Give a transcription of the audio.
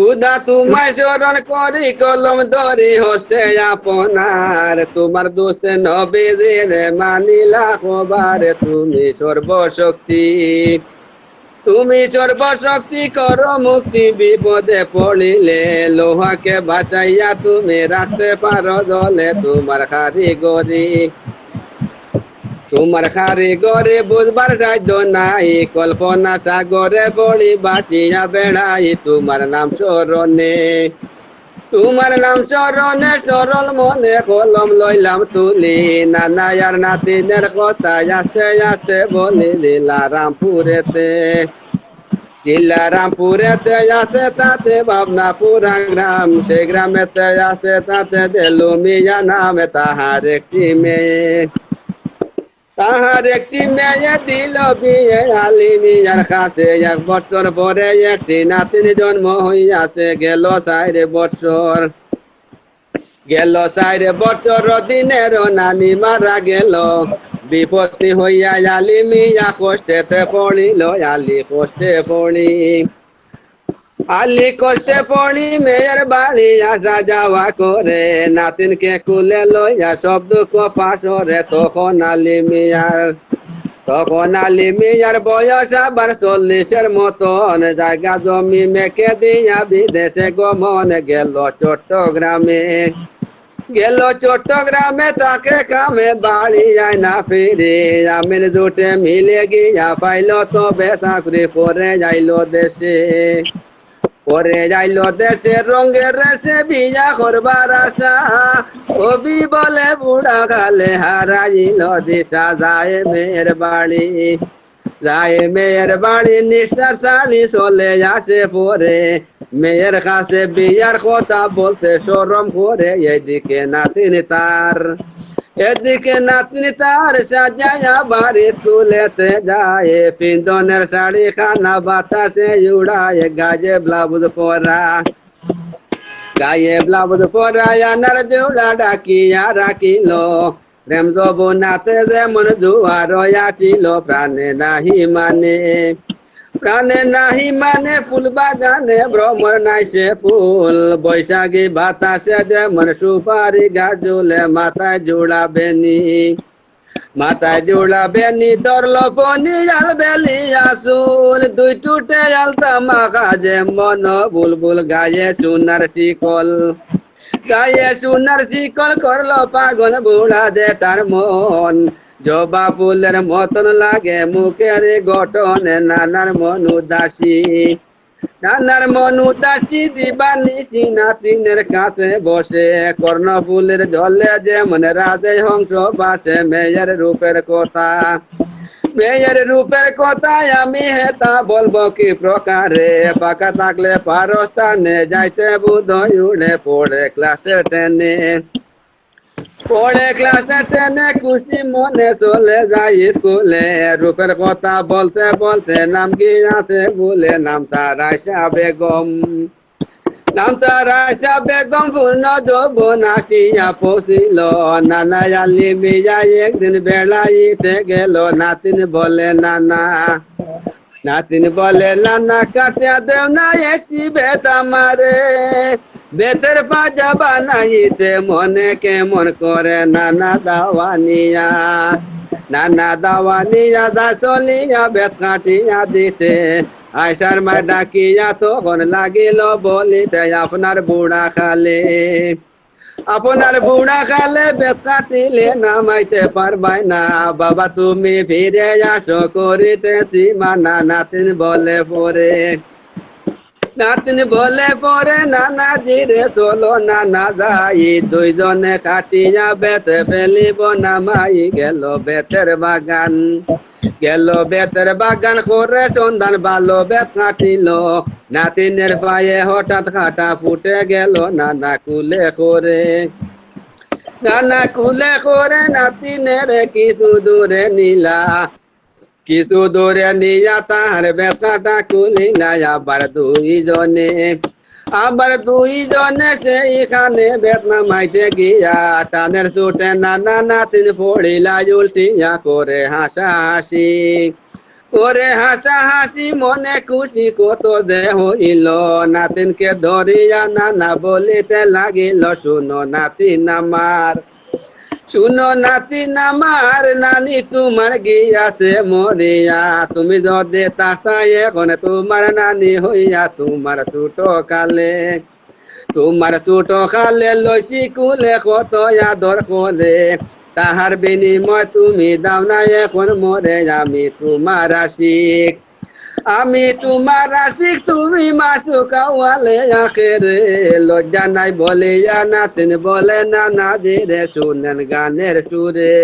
খুদা তোমায় স্মরণ করি, কলম ধরি, হস্তে আপনার। তোমার দোস্ত নবীদের মানিলা খবর তুমি সর্বশক্তি। তুমি সর্বশক্তি, কর মুক্তি, বিপদে পড়িলে লোহাকে বাঁচাইয়া তুমি রাখতে পারো দলে, তোমার কারিগরি তোমার কারিগরি বুঝবার সাধ্য নাই, কল্পনা সাগরে পড়ি বাটিয়া বেড়াই, তোমার নাম স্মরণে। তোমার নাম স্মরণে, সরল মনে কলম লইলাম তুলি। নানায়ার নাতিনের কথা আস্তে আস্তে বলি দিলা রামপুরেতে জেলা রামপুরেতে আছে তাতে ভাবনা পুরা গ্রাম, সে গ্রামেতে আছে তাতে দেলু মিয়া নামে তাহার একটি মেয়ে। তাহার একটি মেয়ে দিল বিয়ে আলি মিয়ার কাছে। এক বছর পরে একটি নাতিন জন্ম হইয়াছে। গেল সাইরে বছর। গেল সাইরে বছর দিনের নানি মারা গেল। বিপত্তি হইয়া আলি মিয়া কষ্টেতে পড়িল। আলি কষ্টে পড়ি। আলি কষ্টে পড়ি মেয়ের বাড়ি, আসা যাওয়া করে। নাতিনকে কুলে লইয়া সব দুঃখ পাশরে তখন আলি মিয়ার তখন আলি মিয়ার বয়স আবার চল্লিশের মতন। জায়গা জমি মেকে দিয়া বিদেশে গমন গেল চট্টগ্রামে। গেল চট্টগ্রামে তাকে কামে বাড়ি যায় না ফিরে। আমির দুটে মিলে গিয়া পাইল তবে চাকরি পরে যাইল দেশে। পরে যাইল দেশে রঙের রেসে বিয়া করবার আশা। কবি বলে, বুড়া কালে হারাইল দিশা যায় মেয়ের বাড়ি। যায় মেয়ের বাড়ি, নিঃশ্বাস শাড়ি চলে আসে পরে। মেয়ের কাছে বিয়ার কথা বলতে সরম করে, এদিকে নাতিনি তার। এদিকে নাতনি তার সাজায়া বাড়ি স্কুলেতে যায়। পিন্দনের শাড়ি খানা বাতাসে উড়ায়, গায়ে ব্লাউজ পরা গায়ে ব্লাউজ পরা আনার জোড়া ডাকিয়া রাখিল। প্রেম যবনাতে যেমন জুয়ার আসিল, প্রাণে নাহি মানে। প্রাণে নাহি মানে ফুল বাগানে ভ্রমর নাই সে ফুল। বৈশাখী বাতাসে যেমন সুপারি গাজুলে মাথায় জোড়াবে নি। মাথায় জোড়াবে নি দরল পনি আল বেলি আসুল দুই টুটে আলতা মাখা যে মন বুলবুল, গায়ে সোনার শিকল। গায়ে সোনার শিকল করল পাগল বুড়া যে তার মন। জবা ফুলের মতন লাগে মুখের গঠন, নানার মন উদাসী নানার মন উদাসী দিবানিসি নাতিনের কাছে বসে। কর্ণ ফুলের জলে যেমন রাজে হংস বাসে। মেয়ের রূপের কথা, মেয়ের রূপের কথায় আমি হেতা বলব কি প্রকারে? পাকা থাকলে পারস্থানে যাইতে বুধ উড়ে পড়ে ক্লাসে টেনে পড়ে ক্লাসে টেনে খুশি মনে চলে যাই স্কুলে। রূপের কথা বলতে বলতে নাম কি আছে বলে নাম তার আয়সা বেগম। নাম তার আয়সা বেগম পূর্ণ যৌবন আসিয়া পৌঁছিল। নানা আলি মিয়া একদিন বেড়াইতে গেল, নাতিন বলে, নানা নাতিন বলে, নানা কাটিয়া দেও না, একটি বেত আমারে। বেতের পাজা বানাইতে মনে কেমন করে, নানা দাওয়ানিয়া নানা দাওয়ানিয়া দা চলিয়া বেত কাটিয়া দিতে। আয়সার মা ডাকিয়া তখন লাগিল বলিতে, আপনার বুড়া খালে। আপনার বুড়া কালে বেতা টিলে নামাইতে পারবাই না। বাবা, তুমি ফিরে আসো করিতে সীমানা নাতিন বলে পরে। নাতিন বলে, পরে নানা জিরে চলো, নানা যাই। দুইজনে কাটিয়া বেতে ফেলিব, নামাই গেল বেতের বাগান। গেল বেতের বাগান, করে সন্ধান ভালো বেত কাটিল। নাতিনের পায়ে হঠাৎ কাটা ফুটে গেল, নানা কুলে করে। নানা কুলে করে, নাতিনের কিছু দূরে নিলা। কিছু দূরে নিয়া তাহার বেতাটা কুলিলা আবার দুইজনে আবার দুইজনে সেইখানে বেতনা মাইতে গিয়া টানের ছুটে নানা নাতিন পড়িলা উল্টিয়া করে হাসা হাসি ওরে হাসা হাসি মনে খুশি কত যে হইল নাতিনকে ধরিয়া নানা বলিতে লাগিল শুনো নাতিন আমার শুনো নাতিন আমার নানি তোমার গিয়াছে মরিয়া। তুমি যদি তাসাই, এখন তোমার নানি হইয়া তোমার ছোট কালে। তোমার ছোট কালে লইছি কুলে কত আদর করে তাহার বিনিময় তুমি দাও না এখন মরে আমি তোমার আশিক। আমি তোমার আশিক, তুমি মাসু কাওয়ালে আখেরে। লজ্জা নাই বলে নাতিন বলে না না রে শুনেন গানের সুরে।